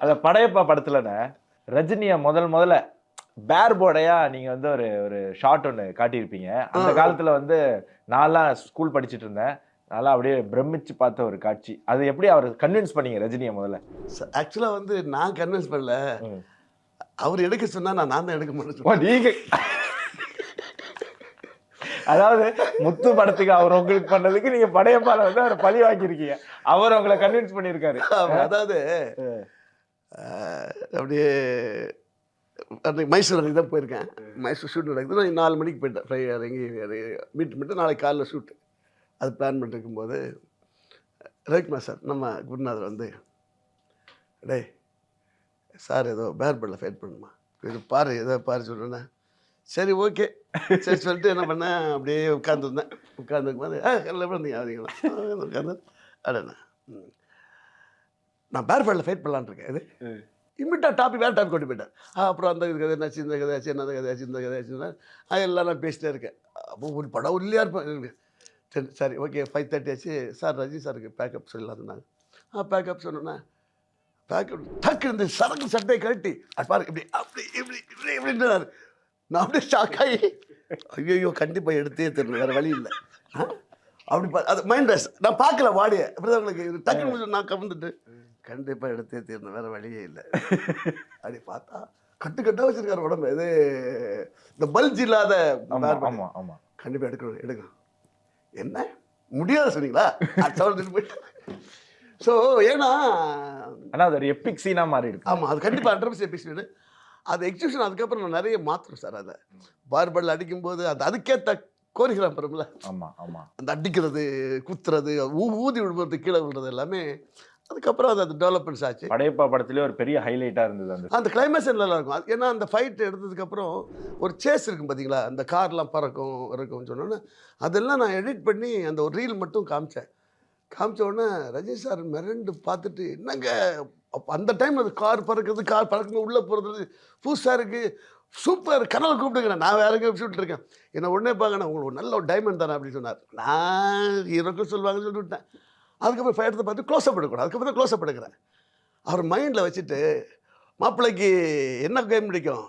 அந்த படையப்பா படத்துலண்ணே ரஜினியை முதல் முதல்ல பேர் போர்டையா நீங்க வந்து ஒரு ஒரு ஷார்ட் ஒன்று காட்டியிருப்பீங்க. அந்த. காலத்துல வந்து நான்லாம் ஸ்கூல் படிச்சிட்டு இருந்தேன் நல்லா அப்படியே பிரமிச்சு பார்த்த ஒரு காட்சி. அது எப்படி அவர் கன்வின்ஸ் பண்ணீங்க ரஜினியை முதல்ல? ஆக்சுவலாக வந்து நான் கன்வின்ஸ் பண்ணல. அவர் எடுக்க சொன்னா நான் நான் தான் எடுக்க மாட்டேன் நீங்க அதாவது முத்து படத்துக்கு அவர் உங்களுக்கு பண்ணதுக்கு நீங்க படையப்பால வந்து அவர் பழி வாங்கியிருக்கீங்க. அவர் உங்களை கன்வின்ஸ் பண்ணியிருக்காரு. அதாவது அப்படியே அன்றைக்கு மைசூர் அன்னைக்கு தான் போயிருக்கேன். மைசூர் ஷூட் நடக்குது. நான் நாலு மணிக்கு போயிட்டேன். ஃப்ரை இறங்கி மீட் பண்ணிட்டு நாளைக்கு காலைல ஷூட் அது பிளான் பண்ணிருக்கும்போது ரவிக்குமார் சார் நம்ம குருநாதர் வந்து டே சார் ஏதோ பேர்பல்ல ஃபைட் பண்ணுமா? இது பாரு ஏதோ பாரு சொல்கிறேன்னா சரி ஓகே. சரி சொல்லிட்டு என்ன பண்ணேன் அப்படியே உட்காந்துருந்தேன் உட்காந்துருக்கும்போது ஆ எல்லாம் பண்ணீங்க அப்படிங்களா உட்காந்து அடண்ணா ம். நான் பேர்பல்ல ஃபைட் பண்ணலான்னு இருக்கேன். இது. இம்மிட்டா டாபிக் வேறு டாபிக் கொண்டு போயிட்டேன். ஆ, அப்புறம் அந்த கதை என்னாச்சு இந்த கதை ஆச்சு என்ன கதை ஆச்சு இந்த கதை ஆச்சுன்னா எல்லாம் நான் பேசிட்டே இருக்கேன். அப்போ ஒரு படம் இல்லையா இருப்பேன். சரி சரி ஓகே ஃபைவ் தேர்ட்டி ஆச்சு. சார் ரஜினி சாருக்கு பேக்கப் சொல்லலாம் சொன்னாங்க. ஆ பேக்கப் சொன்னோன்னே பேக்கப் டக்கு இந்த சரக்கு சட்டையை கழட்டி அது பாரு இப்படி அப்படி இப்படி இப்படி இப்படின்றாரு. நான் அப்படியே ஷாக் ஆகி ஐயோ கண்டிப்பாக எடுத்தே தெரியல வேறு வழி இல்லை? அப்படி பா அது மைண்ட் ரெஸ் நான் பார்க்கல வாடிய அப்படிதான் உங்களுக்கு இது டக்குனு கொஞ்சம் நான் கவர்ந்துட்டு கண்டிப்பாக எடுத்தே தீரணும். வேறு வழியே இல்லை. அப்படி பார்த்தா கட்டு கட்டாக வச்சிருக்காரு உடம்பு. இது இந்த பல்ஜ் இல்லாத கண்டிப்பாக எடுக்கணும் எடுக்கணும். என்ன? முடியாது சொன்னீங்களா? சொல்லிட்டு போயிட்டு ஸோ ஏன்னா ஆனா அது ஒரு எப்பிக் சீனா மாறி இருக்கு. ஆமாம் அது கண்டிப்பாக ஹண்ட்ரட் எபிசோடு அது எக்ஸிபிஷன் அதுக்கப்புறம் நான் நிறைய மாற்றுறோம் சார் அதை. பார்பல் அடிக்கும்போது அது அதுக்கேற்ற கோரிக்கிறான் பெருமில்ல ஆமா ஆமா. அந்த அடிக்கிறது குத்துறது ஊ ஊதி விடுறது கீழே விடுறது எல்லாமே அதுக்கப்புறம் அது அது டெவலப்மெண்ட்ஸ் ஆச்சு. படையப்பா படத்திலே ஒரு பெரிய ஹைலைட்டா இருந்தது அந்த அந்த கிளைமேக்ஸ் நல்லா இருக்கும் ஏன்னா அந்த ஃபைட் எடுத்ததுக்கப்புறம் ஒரு சேஸ் இருக்கும் பார்த்தீங்களா அந்த கார்லாம் பறக்கும் இருக்கும்னு சொன்னோன்னே அதெல்லாம் நான் எடிட் பண்ணி அந்த ஒரு ரீல் மட்டும் காமிச்சேன். காமிச்ச உடனே ரஜினி சார் மிரண்டு பார்த்துட்டு என்னங்க? அந்த டைம் அது கார் பறக்கிறது கார் பறக்குங்க உள்ளே போகிறது புதுசாக இருக்குது சூப்பர் கனவை கூப்பிட்டுக்கிறேன். நான் வேற எங்கே இருக்கேன். என்னை உடனே பார்க்கணும். உங்களுக்கு ஒரு நல்ல ஒரு டைமண்ட் தானே அப்படின்னு சொன்னார். நான் ஹீரோக்கு சொல்லுவாங்கன்னு சொல்லிட்டு விட்டேன் அதுக்கப்புறம் இடத்த பார்த்து க்ளோஸ் அப் எடுக்கணும் அதுக்கப்புறம் தான் க்ளோஸ் அப் எடுக்கிறேன் அவர் மைண்டில் வச்சுட்டு மாப்பிள்ளைக்கு என்ன கேம் பிடிக்கும்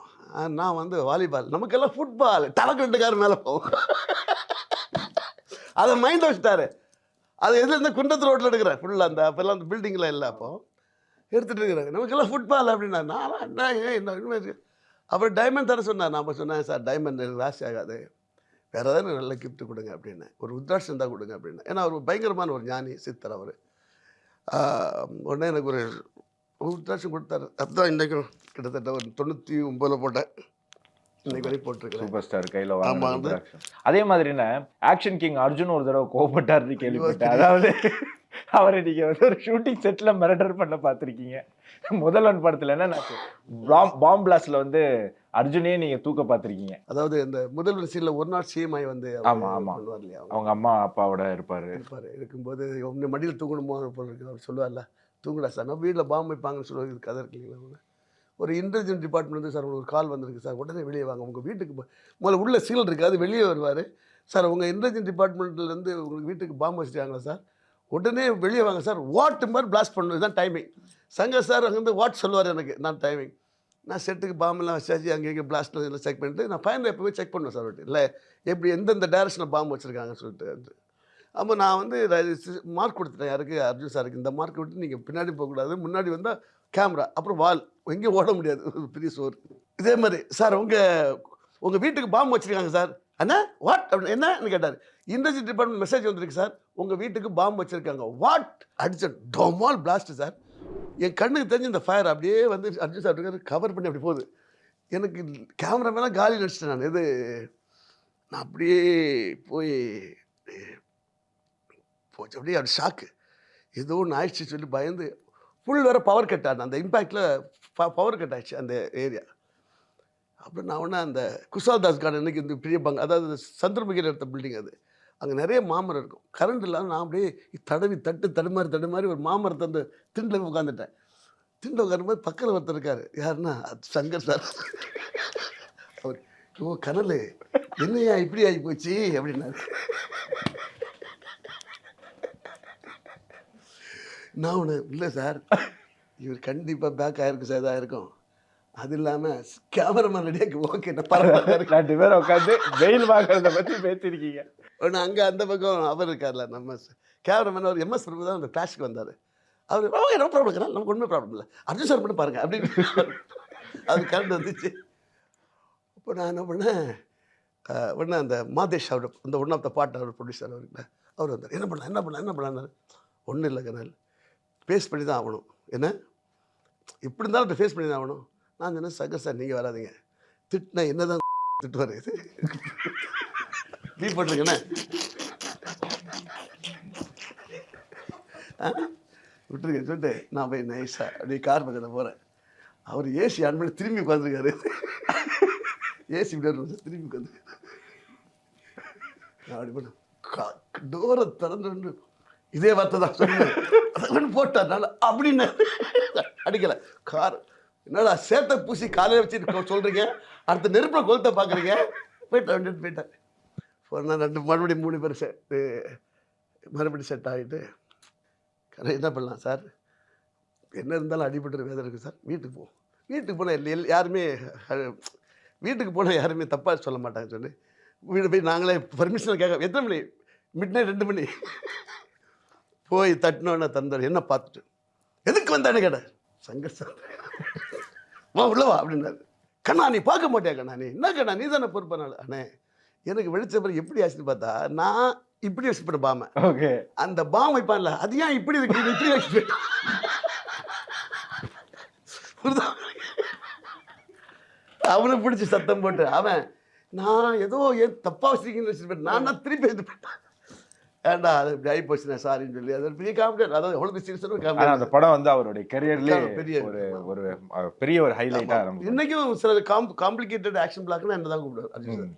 நான் வந்து வாலிபால் நமக்கெல்லாம் ஃபுட்பால் டலக்கு ரெண்டு கார் மேலே போகும் அதை மைண்டில் வச்சுட்டாரு அது எதுலேருந்து இந்த குண்டத்து ரோட்டில் எடுக்கிறேன் ஃபுல்லாக அந்த அப்போல்லாம் அந்த பில்டிங்கில் இல்லை அப்போ எடுத்துகிட்டு இருக்கிறாங்க நமக்கெல்லாம் ஃபுட்பால் அப்படின்னா நான் என்ன ஏன் என்ன அப்புறம் டைமண்ட் தர சொன்னார் நான் சொன்னேன் சார் டைமண்ட் எனக்கு ராசி ஆகாது வேறு ஏதாவது நல்ல gift கொடுங்க அப்படின்னு. ஒரு உத்ராட்சம் தான் கொடுங்க அப்படின்னு. ஏன்னா அவர் பயங்கரமான ஒரு ஞானி சித்தர் அவர். உடனே எனக்கு ஒரு உத்ராட்சம் கொடுத்தாரு. அதுதான் இன்றைக்கும் கிட்டத்தட்ட ஒரு தொண்ணூற்றி ஒம்பதில் போட்டேன் சூப்பர். ஸ்டார் கையில. அதே மாதிரி என்ன ஆக்ஷன் கிங் அர்ஜுன் ஒரு தடவை கோபப்பட்டாருன்னு கேள்விப்பட்டேன். அதாவது அவரை நீங்க வந்து ஒரு ஷூட்டிங் செட்ல மிரட்டர் பண்ண பார்த்திருக்கீங்க. முதல்வன் படத்துல என்ன பாம் பிளாஸ்ட்ல வந்து அர்ஜுனே நீங்க தூக்க பார்த்திருக்கீங்க. அதாவது இந்த முதல்வர் சீனில் ஒரு நாள் சிஎம்ஐ வந்து அவர் ஆமா, ஆமா. பண்ணுவார் இல்லையா? அவங்க அம்மா அப்பாவோட இருப்பாரு. இருப்பார். இருக்கும்போது உங்க மடியில் தூங்கணுமோ அவர் சொல்லுவார்ல தூங்குடா சார் நான் வீட்டில் பாம்பு வைப்பாங்கன்னு சொல்லுவார். இது கதை இருக்கு இல்லைங்களா ஒரு இன்டெலிஜென்ட் டிபார்ட்மெண்ட் வந்து சார் உங்களுக்கு ஒரு கால் வந்திருக்கு சார். உடனே வெளியே வாங்க. உங்கள் வீட்டுக்கு முதல்ல உள்ள சீல் இருக்காது வெளியே வருவார். சார் உங்கள் இன்டெலிஜென்ட் டிபார்ட்மெண்ட்லேருந்து உங்களுக்கு வீட்டுக்கு பாம்பு வச்சுட்டாங்களா சார்? உடனே வெளியே வாங்க சார். வாட் மாதிரி பிளாஸ்ட் பண்ணணும். இதுதான் டைமிங் சங்க சார் அங்கேருந்து வாட் சொல்லுவார் எனக்கு. நான் டைமிங் நான் செட்டுக்கு பாம்பெல்லாம் வச்சாச்சு. அங்கே இங்கே பிளாஸ்ட் எல்லாம் செக் பண்ணிட்டு நான் ஃபைனல் எப்போவுமே செக் பண்ணுவேன் சார் இல்லை எப்படி எந்தெந்த டேரக்ஷனில் பாம்பு வச்சுருக்காங்கன்னு சொல்லிட்டு வந்து. அப்போ நான் வந்து மார்க் கொடுத்துட்டேன். யாருக்கு? அர்ஜுன் சாருக்கு. இந்த மார்க் விட்டு நீங்கள் பின்னாடி போகக்கூடாது. முன்னாடி வந்தால் கேமரா அப்புறம் வால் எங்கேயும் ஓட முடியாது. ஒரு பெரிய சோறு. இதே மாதிரி. சார் உங்கள் உங்கள் வீட்டுக்கு பாம்பு வச்சுருக்காங்க சார். அண்ணா வாட் அப்படி என்னன்னு கேட்டார். இண்டஸ்ட்ரி டிபார்ட்மெண்ட் மெசேஜ் வந்திருக்கு சார் உங்கள் வீட்டுக்கு பாம்பு வச்சுருக்காங்க. வாட் அடிச்ச டொமால் பிளாஸ்ட் சார் என் கண்ணுக்கு தெரிஞ்சு இந்த ஃபயர் அப்படியே வந்து அர்ஜுன் சார் இருக்காரு கவர் பண்ணி அப்படி போகுது. எனக்கு கேமராமேலாம் காலி நடிச்சிட்டேன் நான். இது நான் அப்படியே போய் போச்சு. அப்படியே அப்படி ஷாக்கு ஏதோ ஒன்று ஆயிடுச்சு சொல்லி பயந்து ஃபுல் வேறு பவர் கட் ஆனது அந்த இம்பேக்டில் பவர் கட் ஆயிடுச்சு அந்த ஏரியா அப்புறம் நான் உடனே அந்த குஷால் தாஸ் கார்டன் இன்னைக்கு இந்த பெரிய பங்கு அதாவது சந்திரமுகியில் எடுத்த பில்டிங் அது. அங்கே நிறைய மாமரம் இருக்கும். கரண்ட் இல்லாமல் நான் அப்படியே தடவி தட்டு தடுமாறி தடுமாறி ஒரு மாமரத்தை அந்த திண்டில் உட்காந்துட்டேன் திண்டில் உட்காரும்போது பக்கத்தில் ஒருத்தர் இருக்கார். யாருன்னா அது சங்கர் சார். அவர் ஓ கனல் என்னையா இப்படி ஆகி போச்சு? அப்படின்னாரு. நான் ஒன்று இல்லை சார் இவர் கண்டிப்பாக பேக் ஆகிருக்கும் சார் இதாக இருக்கும் அது இல்லாமல் கேமராமேன் ரெடியாக ஓகே பரவாயில்ல ரெண்டு பேரும் உட்காந்து வெயில் வாங்குறத பத்தி பேசிருக்கீங்க ஒன்று அங்கே அந்த பக்கம் அவர் இருக்கார்ல நம்ம கேமராமேன் அவர் எம்எஸ் பிரபு தான் அந்த கிளாஷுக்கு வந்தார். அவர் நோ ப்ராப்ளம் இருக்கிறார் நமக்கு ஒன்றுமே ப்ராப்ளம் இல்லை. அர்ஜுன் சார் மட்டும் பாருங்க அப்படின்னு அது கரண்ட் வந்துச்சு. அப்போ நான் என்ன பண்ணேன் உடனே அந்த மாதேஷ் அவர் அந்த ஒன் ஆஃப் த பாட் அவர் ப்ரொடியூசர் அவர்கிட்ட அவர் வந்தார். என்ன பண்ண என்ன பண்ண என்ன பண்ணாரு ஒன்றும் இல்லை கனல் ஃபேஸ் பண்ணி தான் ஆகணும். என்ன? இப்படி இருந்தாலும் இப்போ ஃபேஸ் பண்ணி தான் ஆகணும். நான் சொன்னேன் சங்கர் சார்? நீங்கள் வராதீங்க. திட்டினா என்ன தான் திட்டுவார்? இது நீ போட்டிருக்கேண்ணே விட்டுருக்கேன் சொல்லிட்டு நான் போய் நைஸாக அப்படியே கார் பக்கத்தில் போகிறேன் அவர் ஏசி ஆன் பண்ணி திரும்பி உட்காந்துருக்காரு ஏசி விட்டு திரும்பி உட்காந்துருக்காரு நான் அப்படி பண்ண டோரை திறந்து இதே வார்த்தை தான் சொன்னேன். போட்டார் நல்லா அப்படின்னு அடிக்கலை. கார் என்னடா சேட்டை பூசி காலையில் வச்சுட்டு சொல்கிறீங்க அடுத்த நெருப்பில் கொளுத்த பார்க்குறீங்க போயிட்டேன் வந்துட்டு போயிட்டேன். ஒரு நாள் ரெண்டு மறுபடியும் மூணு பேர் செட்டு மறுபடியும் செட் ஆகிட்டு கரை என்ன பண்ணலாம் சார்? என்ன இருந்தாலும் அடிபட்டு வேதனை இருக்குது சார். வீட்டுக்கு போவோம் வீட்டுக்கு போனால் எல் யாருமே வீட்டுக்கு போனால் யாருமே தப்பாக சொல்ல மாட்டாங்க சொல்லி வீடு போய் நாங்களே பர்மிஷன் கேட்க எத்தனை மணி? மிட் நைட் ரெண்டு மணி. போய் தட்டினோன்னே தந்தார் என்ன பார்த்துட்டு? எதுக்கு வந்தானு கேட்டார் சங்கர் சார். வா உள்ள வா அப்படின்னாரு. கண்ணா நீ பார்க்க மாட்டியா கண்ணா நீ? என்ன கண்ணா நீ தானே பொறுப்பானாள் அண்ணே எனக்கு வெளிச்ச பிறகு எப்படி ஆச்சுன்னு பார்த்தா நான் இப்படி வச்சுப்பேன் பாமை. ஓகே. அந்த பாம் வைப்பான்ல அது ஏன் இப்படி இருக்கு? இப்படி வச்சு புரியுதா? அவனை பிடிச்சி சத்தம் போட்டு அவன் நான் ஏதோ ஏன் தப்பா வச்சிருக்கீங்கன்னு வச்சுருப்பேன். நான் தான் திருப்பி எடுத்து போயிட்டேன் ஏண்டா அது இப்படி ஆகி போச்சு நான் சாரின்னு சொல்லி. அது பெரிய காமெடி அதாவது எவ்வளோ சீரியஸான காமெடி அந்த படம் வந்து அவருடைய கரியர்லயே பெரிய- ஒரு ஒரு பெரிய ஒரு ஹைலைட்டா நமக்கு இன்னைக்கும் சில காம் காம்ப்ளிகேட்டட் ஆக்ஷன் பிளாக்னா என்ன தான் கூப்பிடுவார் அர்ஜுன் சார்.